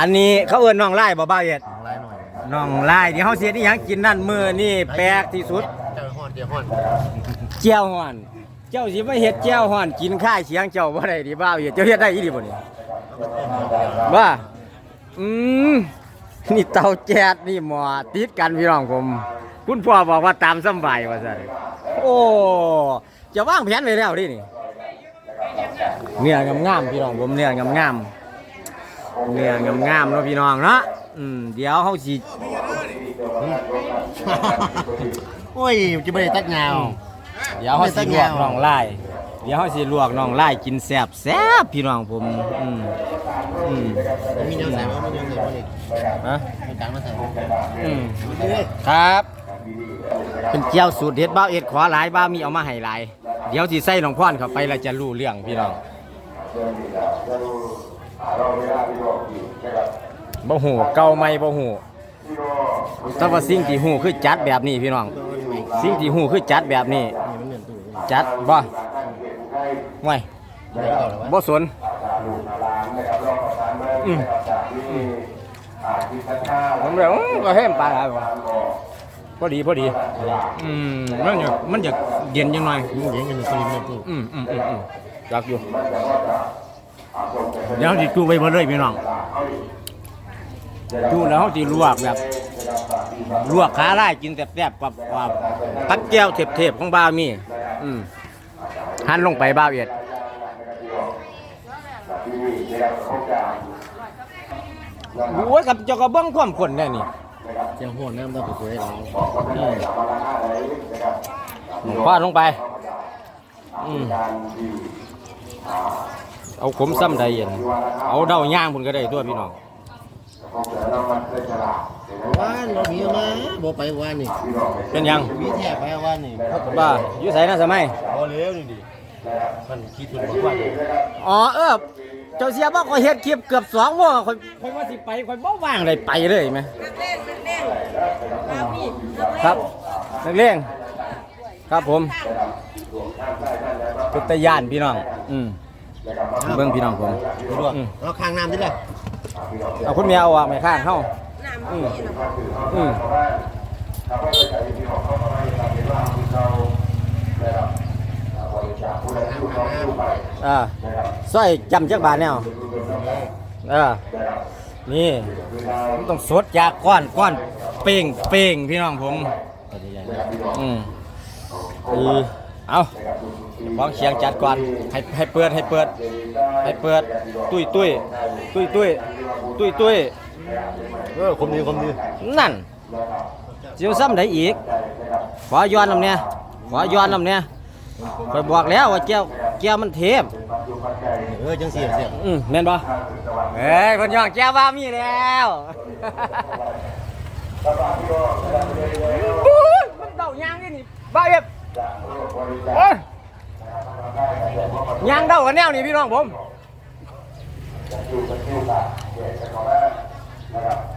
อันนี้เขาเอิ้นน้องไล่บ่บ้าวเอ็ดของไล่หน่อยน้องไล่ที่เฮาเสียนี่ยังกินนั่นมื้อนี่แปลกที่สุดเจ้าฮ้อนเจ้าฮ้อนเจียวฮ้อน เจ้าสิมาเฮ็ดเจียวฮ้อนกินข้ายเสียงเจ้าบ่ได้ดิบ้าวเอ็ดเจ้าเฮ็ดได้อีหลีบ่นี่ว่าอืมนี่เตาแก๊สนี่หม้อติดกันพี่น้องผม คุณพ่อบอกว่าตามสำบายว่าซั่นโอ้จะวางแผนไว้แล้วดินี่ เนื้องามๆพี่น้องผมเนื้องามๆ เนื้องามๆเนาะพี่น้องเนาะอืมเดี๋ยวเฮาสิโอ้ยจะไม่ได้ตัดเงาเดี๋ยวเขาสิลวกน้องไล่เดี๋ยวเขาสิลวกน้องไล่กินแซ่บแซ่บพี่น้องผมอืมอืมมีแนวใส่ไหมมีแนวใส่ไหมนี่นะมีตังค์มาใส่อืมนี่เลยครับ เป็นเจียวสูตรเด็ดบ้าวเอ็ดขอหลายบ้าวมีเอามาให้หลาย เดี๋ยวสิใส่น้องพ่อนเข้าไปแล้วจะรู้เรื่องพี่น้อง บ่หูเก่าไหม่บ่หูแต่ว่าสิ่งที่หูคือจัดแบบนี้พี่น้อง สิ่งที่หูคือจัดแบบนี้นี่มันเหมือนตู้นี่จัดบ่ไม่ได้ก่อนหรอวะบ่สนอืมผมเลยอื้อก็เห็นปลาอะไรวะพอดีพอดี อืมมันอยากมันอยากเย็นจังหน่อยมึงเย็นกันเลยคนนี้เหมือนตู้อืมอืมอืมอืมอยากอยู่ เดี๋ยวสิจูไปเบ่เลยพี่น้องจูแล้วเขาสิลวกแบบลวกขาไล่กินแซ่บๆกับกับตักแก้วเทบๆของบ้าวมีอืมหั่นลงไปบ้าวเอียดโอ้ยกับเจ้าก็เบิ้งความคนได้นี่เจ้าฮ้อนน้ำต้องไปคุยเราฟาดลงไปอืม เอาขมซ้ำใดเย็นเอาเดาย่างพุ่นก็ได้ตัวพี่น้องว่านเรามีมาบ่ไปว่านนี่เป็นยังมีแท้ไปว่านนี่บ้าอยู่ใส่น่าสมัยบ่เลี้ยวนี่ดิมันคิดถึงบอกว่าอ๋อเออเจ้าเสียบอกคอยเฮ็ดคลิปเกือบสองโมงคอยคอยว่าสิไปคอยบ่ว่างเลยไปเลยไหมครับนักเลงครับผมตุตยานพี่น้อง อืม เบิ้งพี่น้องผมลวกเราข้างน้ำดิเลยเอาคุณเมียเอาอะไม่ข้างเข้าอืมอืมอ่าสร้อยจำจักบาทแนวเออนี่มันต้องสดจากก้อนก้อนเป่งเป่งพี่น้องผมอืมอือเอา ฟ้องเสียงจัดก่อนให้ให้เปิดให้เปิด ให้เปิดตุ้ยตุ้ยตุ้ยตุ้ยตุ้ยตุ้ยเออคมดีคมดีนั่นเสียวซ้ำได้อีกขอย้อนลำเนี่ยขอย้อนลำเนี่ยไปบอกแล้วว่าแก้วแก้วมันเทพเออจังสี่เสียอืมแม่นบ่เฮ้ยคนย่องแก้วว่ามีแล้วบู๊ยมันเดายางนี่นี่บ้าเอฟโอ้ย ยางเดากันแนวนี่พี่น้องผม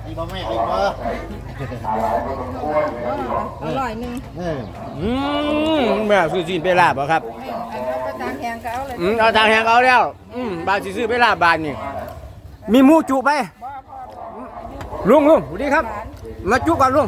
อีบ่แม่อีบ่อร่อยหนึ่งเอออืมแม่ซื้อจีนไปลาบบ่ครับอันนั้นก็ตามแหงก็เอาเลยอืมเอาทางแหงเอาแล้วอืมบาทสิซื้อไปลาบบาทนี่มีหมูจุไปลุงลุงสวัสดีครับ มาจุก่อนลุง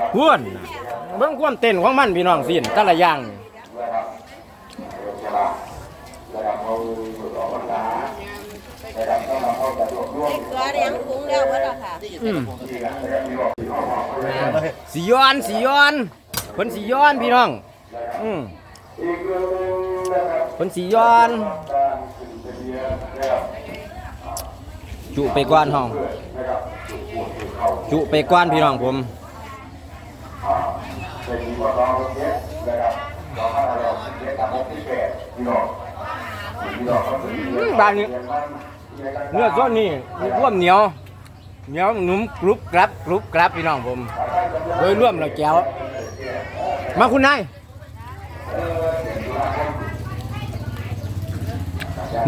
น่ะเบิ่งความเต้นของมันพี่น้องสิแต่ละอย่างนี่เล็กตัวเลี้ยงคุ้งแล้วเมื่อไหร่ค่ะอืมสีย้อนสีย้อนเพิ่นสีย้อนพี่น้อง อืม เพิ่นสีย้อนจุไปกวนห้องจุไปกวนพี่น้องผมเอืมบ้านนี้เนื้อส้นนี่มีร่วมเหนียวเหนียวหนุ่มกรุบกรับกรุบกรับพี่น้องผมโดยร่วมเราแก้วมาคุณนาย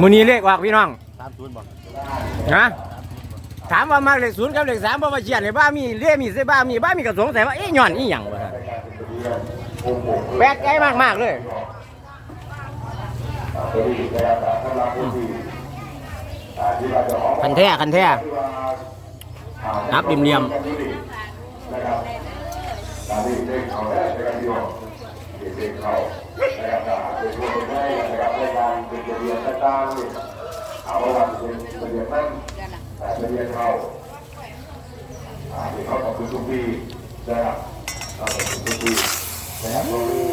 มือนี้เลขออกพี่น้องตามศูนย์บ่นะ ถามว่ามากเลขศูนย์กับเลขสามเพราะว่าเชียนในบ้ามีเรียมีเสบ้ามีบ้ามีกระสงสัยว่าเอ๊ะย้อนอีหยังวะแปลกใจมากมากเลยคันแท้คันแท้นับเหลี่ยมๆ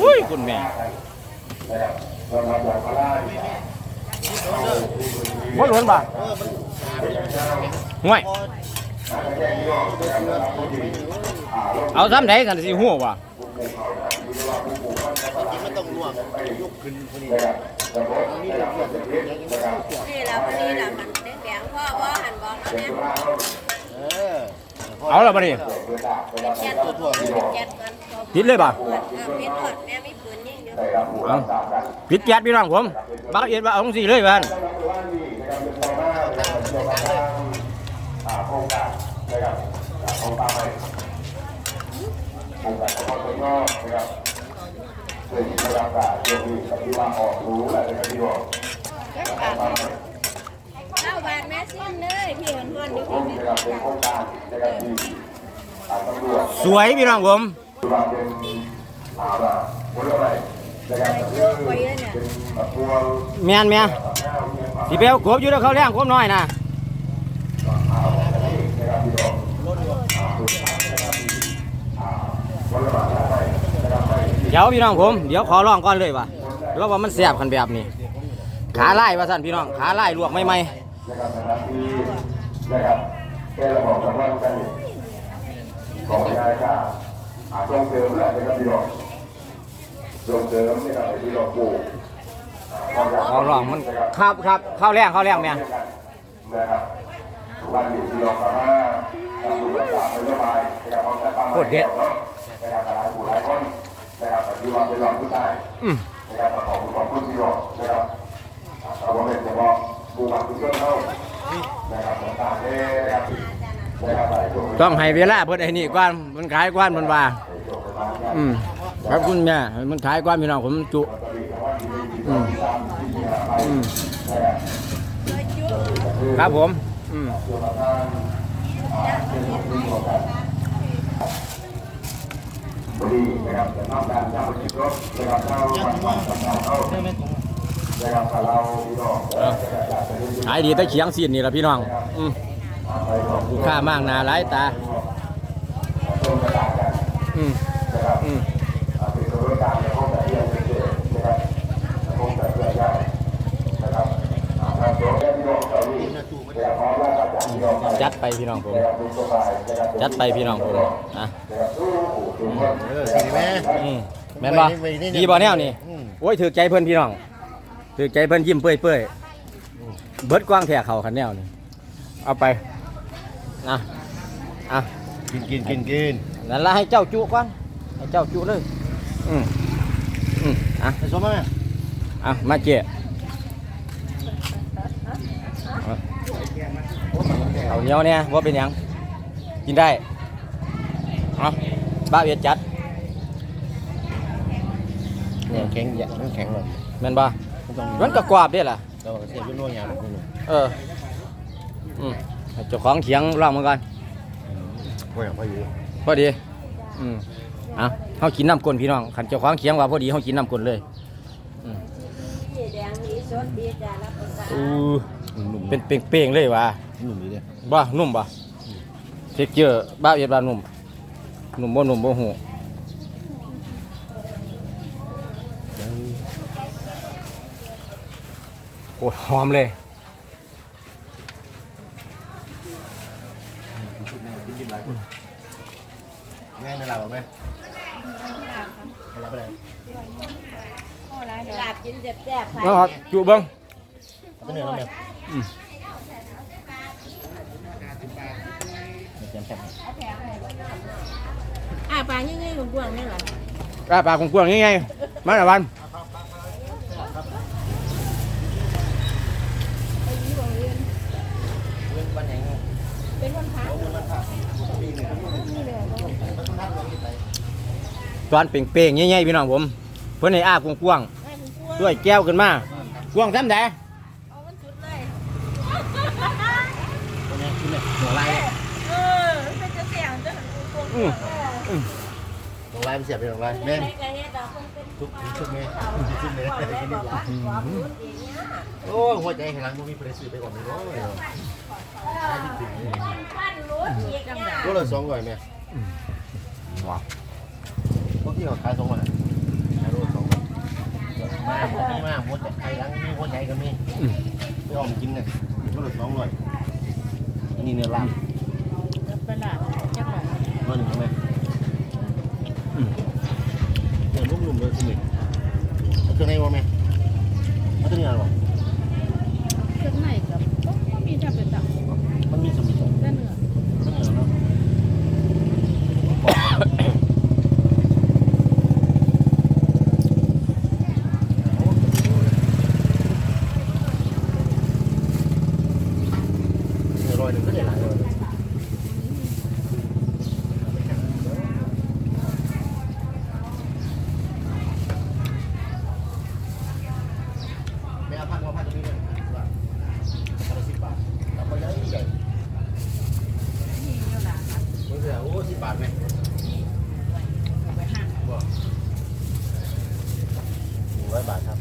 อุ้ยคุณแม่ว่าหลวนบ่ห่วยเอาซ้ำไหนกันสิหัววะมันต้องลวกยกขึ้นคนนี้นี่ละคนนี้ละมัน แดงๆพ่อพ่อหันบอกแล้วเนี่ยเออเอาละบ่นี่แก๊สตัวตัวแก๊สกันผิดเลยบ่เปิดเออพิษหมดแม่ไม่ปืนยิงอยู่เอาผิดแก๊สพี่น้องผมบักเอ็ดว่าเอาจังซี่เลยบ้านเล่าบานแม่ซิมเลย พี่หอนหอนอยู่พี่สวยพี่น้องผมโยกไปเลยเนี่ยแม่นแม่สิไปเอากบอยู่แล้วเขาเลี้ยงกบน้อยนะเดี๋ยวพี่น้องผม เดี๋ยวขอลองก่อนเลยว่ะแล้วว่ามันแซ่บขันแบบนี้ ขาไล่ว่าสั่นพี่น้อง ขาไล่ลวกไม่ไหม แค่ระบบกำลังกันของยายค่ะอาส่งเสริมแหละนะครับพี่น้องส่งเสริมนี่ครับที่เราปลูกขอลองมันครับครับข้าวแรงข้าวแรงแม่นะครับวันนี้ที่เราสามารถทำดูรักษาเป็นระบายนะครับของแต่ตั้งโคตรเด็ดนะครับหลายผู้หลายคนนะครับที่ว่าเป็นหลอกผู้ชายอืมนะครับขอบคุณขอบคุณที่รอนะครับเอาไว้เฉพาะผู้หลักผู้เชื่อเข้านะครับต่างๆเนี่ยนะครับ นะครับหลายคนต้องให้เวลาเพิ่นไอ้นี่ก่อนมันขายก่อนมันว่า อืมครับคุณแม่ให้มันขายก่อนพี่น้องผมจุ อืมอืมครับผม อืมบดีนะครับจะนอกการเจ้าชิดรถนะครับเจ้าวันวันสำคัญเข้า ขายดีแตะเขียงซีนนี่ละพี่น้องอืมไปของลูกค้ามากหนาหลายตาต้นกระดาษกันอืมนะครับอืมเป็นตัวรถการในห้องแบบเรียนเฉยๆนะครับห้องแบบเรียนใหญ่นะครับทางตัวแม่พี่น้องเจ้านี่นะครับพร้อมแล้วก็จัดพี่น้องไปจัดไปพี่น้องผมนะครับดูสบายนะครับจัดไปพี่น้องผมอะนะครับสู้ถูกคนเออสิแม่อืมแม่นบ่ดีบ่แนวนี่อืมโอ้ยถือใจเพิ่นพี่น้อง ถือใจเพิ่นยิ้มเปื่อยเปื่อยๆเบิดกว้างแท้เขาคันแนวนี่เอาไปนะอะกินกินกินกินนั่นละให้เจ้าจุก่อนให้เจ้าจุเลยอืมอืมอะไปสมมาแม่อะมาเจ๊เอาเหนียวเนี่ยว่าเป็นหยังกินได้เอาบ้าเวียดจัดเนี่ยแข็งอย่ามันแข็งเลยแม่นบ่มัน ต้องมันก็กรอบเด้ล่ะเราเสียบนวดยางคุณเอออืมให้เจ้าของเขียงลองมาก่อนว่าอย่างพออยู่พอดี อืมเอาเฮากินน้ำกลนพี่น้องขันเจ้าของเขียงว่าพอดีเฮากินน้ำกลนเลยนี่แดงนี่สดดีจ้ารับประทานอือหนุ่มเป็นเป่งๆเลยว่ะหนุ่มดีเลยบ่นุ่มบ่เทคเจอร์บ้าเอียดบ้านุ่มนุ่มบ่นุ่มบ่หู โอ้หอมเลยแม่ในหลับไหมหลับไปไหนลาบกินแซ่บๆแล้วครับจุเบิ้งตัวนี้เราเนี่ยอืมเตรียมแซ่บอ่าปลาเงี้ยๆกว้างๆนี่แหละกล้าปลากกวางๆยังไงมาละวันเป็น ตอนเป่งเป่งใหญ่ๆพี่น้องผม เพื่อนในอาบกว้างๆด้วยแก้วกันมากว้างซ้ำแต่หัวไล่เออเป็นจะเยงจะหันกวงหัวไล่มันเสียบเป็นหัไล่แม่ทุกทุกแม่ทุกแม่โอ้หัวใจแข็งแรงมันมีประสิทธิ์ไปกว่าไม่รู้เลยก็เลยสองก่อยแม่ว้า วกที่เขาขายสองร้อยขายโลสองร้อยมามีมาหัวใจไข่ลังมีหัวใจก็มีไปออมกินเนี่ยก็เลยสองร้อยนี่เนื้อลาบเป็นหลานจังหวะมาหนึ่งไหมเนื้อนุ่มๆเลยสนิทเอาเครื่องในวะแม่เอาตัวนี้อะไรวะ เครื่องในกับก็มีทำเป็นตับ มันมีสมิธ แต่เนื้อ มันเหนียวเนาะเนื้อร้อยหนึ่งก็ได้หลายร้อยเลยไม่เอาพันเอาพันตรงนี้เลยว่าพันละสิบบาทแล้วก็ใหญ่ใหญ่ นี่เยอะหลานครับ โอ้ยโอ้สิบบาทไหม เอาไปหั่น บอกหนึ่งร้อยบาทครับ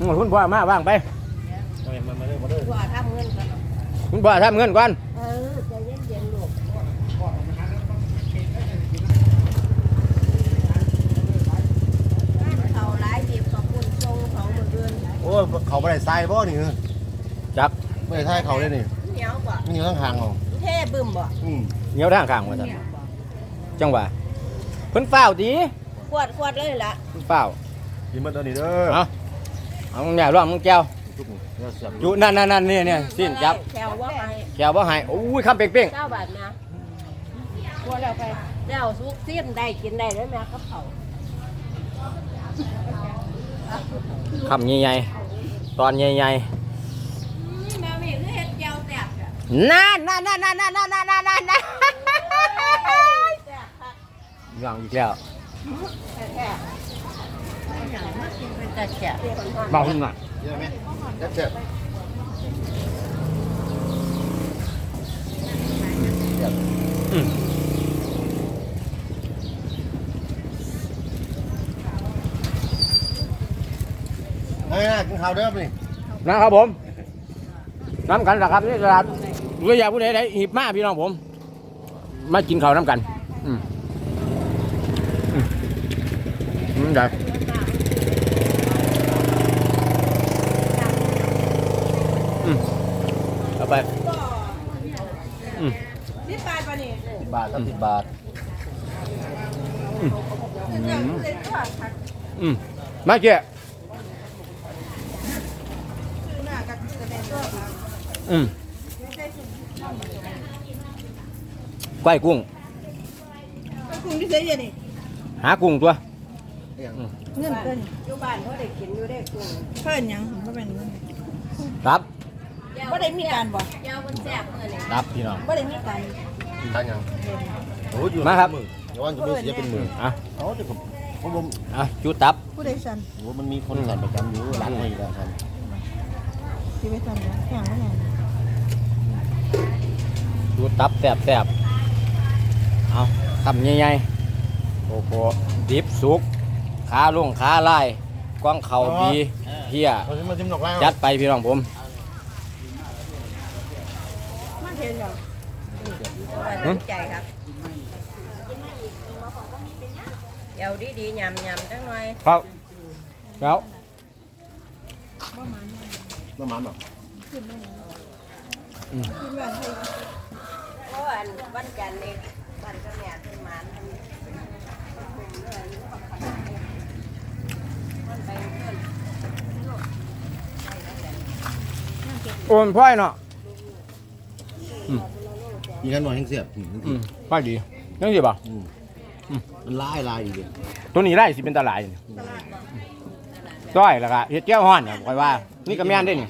อืมคุณ พ่อมาว่างไปมามามาเริ่มมาเริ่มกว่าทำเงินกันคุณพ่อทำเงินก่อนเออใจเย็นๆลูกเขาหลายบีบขอบคุณทรงเขาหมดเดือนโอ้ยเขาไปไหนทรายบ่นี่เออจับไม่ได้ทรายเขาเลยนี่เหนียวกว่ามันอยู่ข้างทางเราเท่บึ้มบ่อืมเหนียวทางข้างว่าซั่นจังหวะเพิ่นเฝ้าดีขวดขวดเลยล่ะเพิ่นเฝ้ากินมันตัวนี้เด้อเอา เอาเนี่ยร่องมึงแก้วทุกนี่เดี๋ยวเสียบอยู่นั่นนั่นนั่นนี่เนี่ยสิ้นจับแถวว่าไปแก้วบ่ใหายอุ้ยคำเป่งเก้าบาทนะกลัวแล้วไปแล้วซุกซีนได้กินได้แล้วแม่กับเขาๆคำใหญ่ๆตอนใหญ่แม่มีคือเฮ็ดเจียวแซ่บจ้ะๆนั่นนั่นนั่นนั่นนั่นนั่นนั่นนั่นนั่นแซ่บค่ะย่างอีกแล้วแซ่บ อย่างมากินเป็นตาแซ่บเบาขึ้นหน่อยเยอะไหมเจ็บเจ็บเจ็บอืมเฮ้ยกินข้าวเด้อนี่นะครับผมน้ำกันนะครับนี่ตลาดเรืออยากผู้ใดได้หีบมาพี่น้องผม มากินข้าวน้ำกัน อืมอืมอืมได้อืมเอา ไปอืมนี่ปลาปลานี่สิบบาทครับสิบบาทอืมเรื่องเล็กกว่าค่ะอืมมาเจ๊คือหน้ากับกระเด็นตัวค่ะอืมไม่ใช่สุดก้อยกุ้งก็คุณที่เสียนี่หากุ้งตัวเงินเพิ่นอยู่บ้านเขาได้กินอยู่ได้กุ้งเพิ่นหยังผมก็เป็นเงินครับ บ่ได้มีการบ่ยาวมันแซ่บเลยนี่ครับพี่น้องบ่ได้มีการทานยังโอ้ยอยู่มาครับมือเดี๋ยววันจะมีเสียเป็นหมื่นอะเอาแต่ผมผมผมอะจุตับผู้ใดสันโอ้มันมีคนสั่นประจำอยู่ร้านนี้แหละครับที่ไปสันนะอย่างว่าไงจุตับแสบแสบเอาทำใหญ่ๆโอ้โหดิบสุกขาลงขาไล่กว้างเข่าปีเพียเขาจะมาจิ้มดอกไม้จัดไปพี่น้องผม มันเห็นอย่าง ตั้งใจครับเดี๋ยวดีๆยำๆจังหน่อยครับแล้วประมาณแบบเพราะว่าวันจันทร์นี่วันก็แม่ขึ้นมาโอนพ่อยเนาะ มีกันหน่อยแห้งเสียบอืมอืมพ่อยดียังสิบ่อืมมันลายลายอีกเลยตัวนี้ไร่สิเป็นตลาดนี่จ้อยแล้วก็เฮ็ดแก้วฮ้อนน่ะค่อยว่า นี่ก็แม่นเด้นี่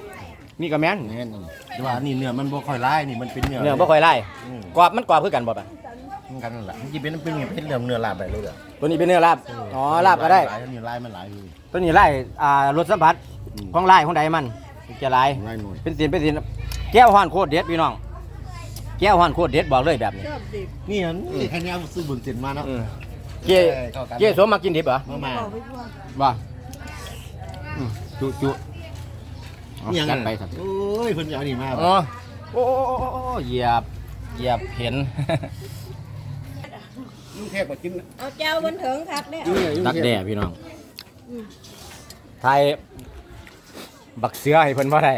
นี่ก็แม่นแน่นอนแต่ว่านี่เนื้อมันบ่ค่อยลายนี่มันเป็นเนื้อเนื้อบ่ค่อยไล่อืมกรอบมันกรอบคือกันบ่ปะมันกันนั่นแหละมันจะเป็นเป็นเนื้อเป็นเนื้อเนื้อลาบไปเลยเหรอตัวนี้เป็นเนื้อลาบอ๋อลาบก็ได้ ลายเนื้อลายมันหลายอยู่ ตัวนี้ไล่อ่ารสสัมผัสอืม ของไล่ของใดมันจะไล่ลายหน่อยเป็นสินเป็นสินแก้วฮ้อนโคตรเด็ดพี่น้อง แก้วฮ้อนโคตรเด็ดบอกเลยแบบนี้ ชอบดิบนี่อันนี่แค่นี้เอาซื้อบุญเส้นมาเนาะ อืมเจ๊เข้ากัน เจ๊สมมากินดิบเหรอมามาเอาไปทั่วบ่อืมจุจุเอานี่ยังจัไงดไปครับโอ้ยเพิ่นจะเอานี่มาอ๋อโอ้โอ้โอ้โอ้โอ้เหยียบเหยียบเห็น ยุ่งแทบกว่ากินเอาเจ้าบนถึงครับเนี่ยยุ่งเนี่ยยุ่งตักแทบแด่พี่น้องไทยบักเสือให้เพิ่นบ่ได้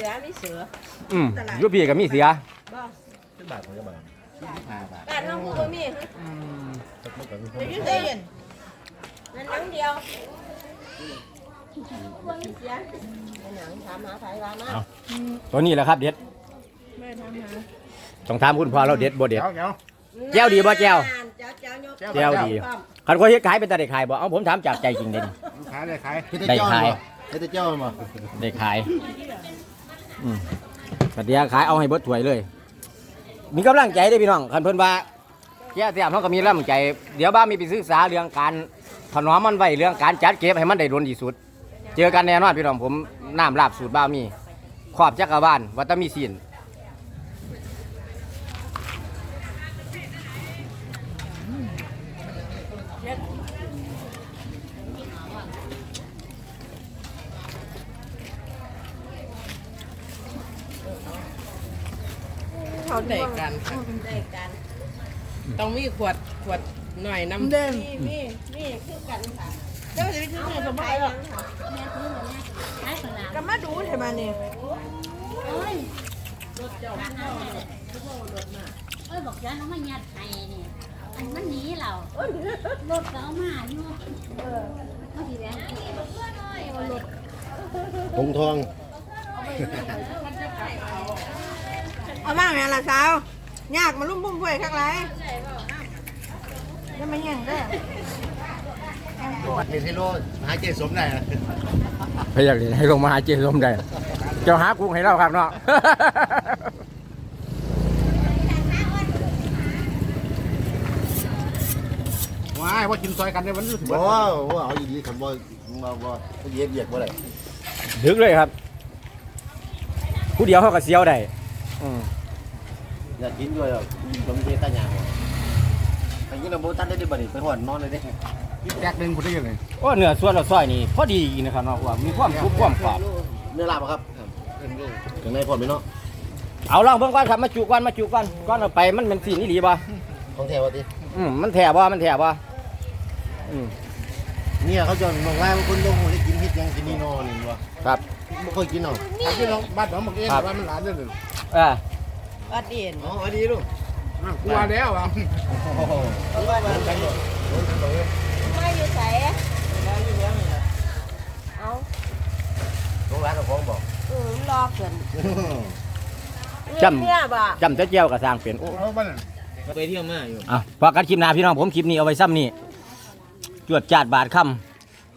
สือมีเสืออืมอยูพี่ก็มีเสือบ่สิบบาทของจะบาทห้าบาทบ้านห้องกูก็มีฮะสักเมื่อก่อนมีคนเดี๋ยวอยู่ได้ยินนั่นหนังเดียวบ่มีเสือหนังถามหาไผว่ามาตัวนี้แหละครับเด็ดไม่ทำหาต้องถามคุณพ่อเราเด็ดบ่เด็ดเดี๋ยวแก้วดีบ่แก้วแก้วแก้วยกแก้วดี คันคนเฮ็ดขายเป็นตาได้ขายบ่เอาผมถามจากใจจริงเด่น ขายได้ขายได้ขายเฮ็ดแต่เจ้ามาได้ขาย อืมสัตเดียาขายเอาให้เบิดถวยเลย มีกำลังใจได้อพี่น้องคันเพิ่นว่าแก่เสียมเขาก็มีกำลังใจ เดี๋ยวบ้ามีไปศึกษาเรื่องการถนอมมันไว้เรื่องการจัดเก็บให้มันได้รดนที่สุด เจอกันแน่นอนพี่น้องผมน้ำลาบสูตรบ้ามีขอบจักรวาลวัตมีศีล เขาได้กันค่ะได้กันต้องมีขวดขวดหน่อยน้ำมีมีมีคือกันค่ะเจ้าจะไปซื้อเนี่ยสมมติว่าก็มาดูใช่ไหมนี่เอ้ยบอกย้อนน้องมาหยัดไห้นี่อันมันหนีเรารถก็เอามาอยู่เออเขาสิแบงรถผงทอง เอามาแม่ละสาวยากมาลุ่มพุ่มพวยข้างไรจะมาแย่งได้อเฮ็ดให้โลหาเจสมได้อะพยายามให้ลงมาหาเจสมได้ เจ้าหากุ้งให้เราครับเนาะว้ายว่ากินซอยกันได้มันรู้สึกว่าว่าเอาดีๆคันบ่บ่บ่เย็ดเยียกบ่ได้ดึกเลยครับ ผู้เดียวเขาก็เสียวได้ อืมอยากกินด้วยอะผมเฮ็ดตาหยางอันนี้เราบ่ทันได้ได้บ่นี่ไปหอนนอนเลยเด้กินแตกนึงพุ่นได้ยังไงโอ้เนื้อส่วนเราซอยนี่พอดีอีกนะครับเนาะว่ามีความกรุบความกรอบเนื้อลาบครับถึงในพร้อมไหมเนาะเอาลองเบิ่งก่อนครับมาจุก่อนมาจุก่อนก่อนเอาไปมันเป็นสีนี่ดีบ่ของแท้ว่าติอืมมันแถบ่มันแถบ่อืมเนี่ยเขาจะบอกว่าคนลงได้กินเฮ็ดยังกินนี่นอนี่บ่ครับ บ่เคยกินเนาะพี่น้องบ้านน้องบอกเองว่ามันหลานเด้อเออวัดเด่นอ๋ออันนี้ลูกกลัวแล้วอะไม่อยู่ใส่เอาโรงร้านกับของบอกอืมรอเกินจำเนี่ยบ่จำแต่เจียวกับสร้างเป็นโอ้เอาบ้านไปเที่ยวมาอยู่ อะพอกันคลิปหน้าพี่น้องผมคลิปนี้เอาไว้ซ้ำนี่จวดจาดบาทคำ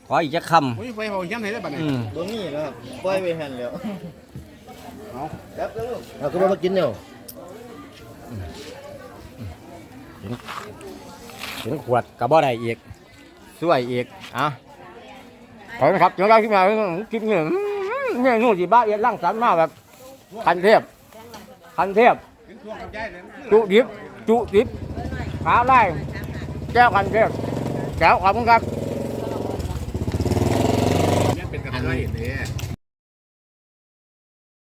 ขออีกจักคโอ้ยไฟเขาย้ำไหนได้บ้านำไหนอืมบ่มีแล้วปล่อยไปหันแล้วเอาครับลูกเอาก็บ่มากินเนาะถึงขวดกับบ่ได้อีกช่วยอีกอะขอบคุณครับเดี๋ยวเราคลิปหน้าคลิปนี้อืมเนี่ยนู่นสิบ้าเอียดร่างสรรค์มาแบบคันเทพคันเทพเป็นช่วงกับยายเลยนะจุดิบจุดิบขาไล่แก้วคันเทพแก้วขอบคุณครับ เนี่ยเป็นกับยาย เห็นเลย